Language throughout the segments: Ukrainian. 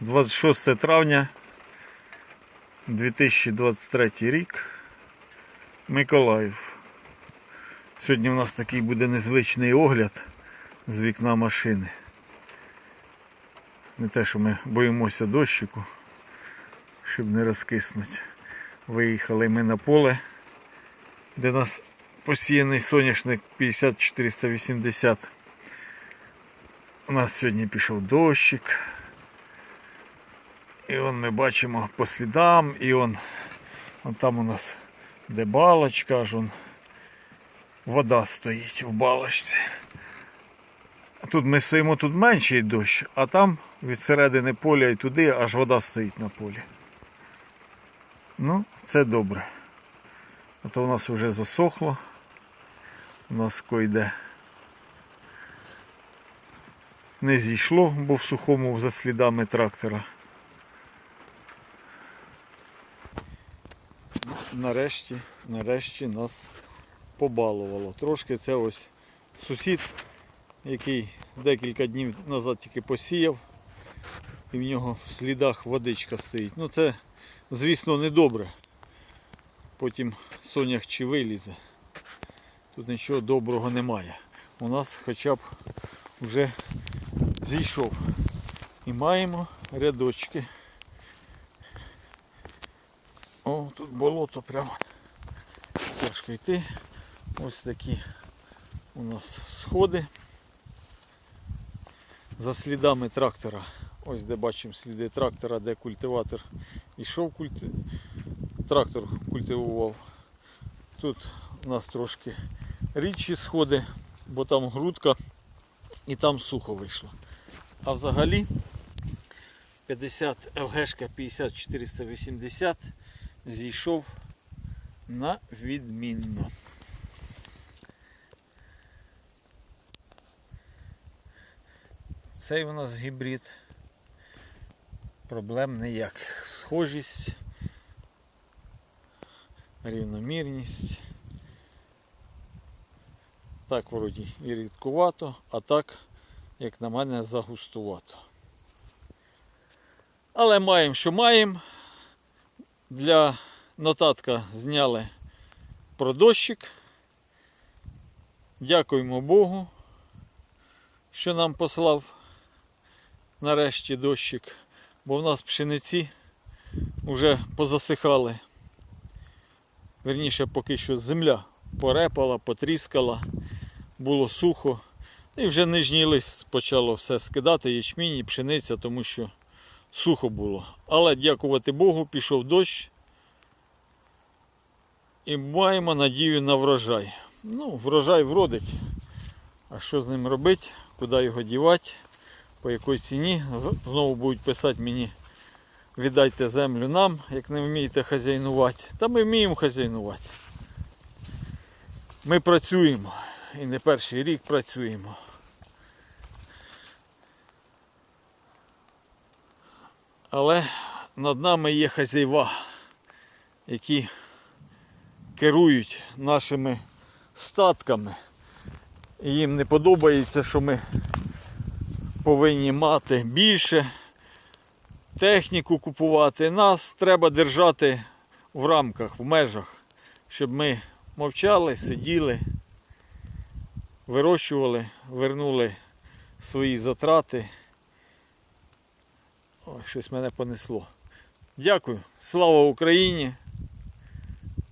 26 травня 2023 рік. Миколаїв. Сьогодні у нас такий буде незвичний огляд з вікна машини. Не те, що ми боїмося дощику, щоб не розкиснути. Виїхали ми на поле, де нас посіяний соняшник 50480. У нас сьогодні пішов дощик. І он ми бачимо по слідам, і он, он там у нас де балочка, аж он вода стоїть в балочці. Тут ми стоїмо тут менший дощ, а там від середини поля і туди аж вода стоїть на полі. Ну, це добре. А то у нас вже засохло. У нас койде не зійшло, бо в сухому за слідами трактора. Нарешті, нарешті нас побалувало. Трошки це ось сусід, який декілька днів назад тільки посіяв, і в нього в слідах водичка стоїть. Ну це, звісно, не добре. Потім сонях чи вилізе. Тут нічого доброго немає. У нас хоча б вже зійшов. І маємо рядочки. О, тут болото прямо тяжко йти. Ось такі у нас сходи. За слідами трактора. Ось де бачимо сліди трактора, де культиватор йшов, культи... трактор культивував. Тут у нас трошки рідші сходи, бо там грудка і там сухо вийшло. А взагалі 50 ЛГшка 50480 зійшов на відмінно. Цей у нас гібрид. Проблем ніяких. Схожість, рівномірність. Так вроді і рідкувато, а так, як на мене, загустувато. Але маємо, що маємо. Для нотатка зняли про дощик. Дякуємо Богу, що нам послав нарешті дощик, бо в нас пшениці вже позасихали. Верніше, поки що земля порепала, потріскала, було сухо. І вже нижній лист почало все скидати, ячмінь і пшениця, тому що сухо було. Але дякувати Богу, пішов дощ. І маємо надію на врожай. Ну, врожай вродить. А що з ним робити? Куди його дівати? По якій ціні? Знову будуть писати мені, віддайте землю нам, як не вмієте хазяйнувати. Та ми вміємо хазяйнувати. Ми працюємо. І не перший рік працюємо. Але над нами є хазяйва, які керують нашими статками. І їм не подобається, що ми повинні мати більше техніку купувати. Нас треба держати в рамках, в межах, щоб ми мовчали, сиділи, вирощували, вернули свої затрати. Щось мене понесло. Дякую. Слава Україні!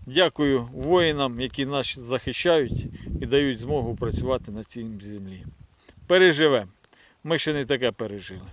Дякую воїнам, які нас захищають і дають змогу працювати на цій землі. Переживемо. Ми ще не таке пережили.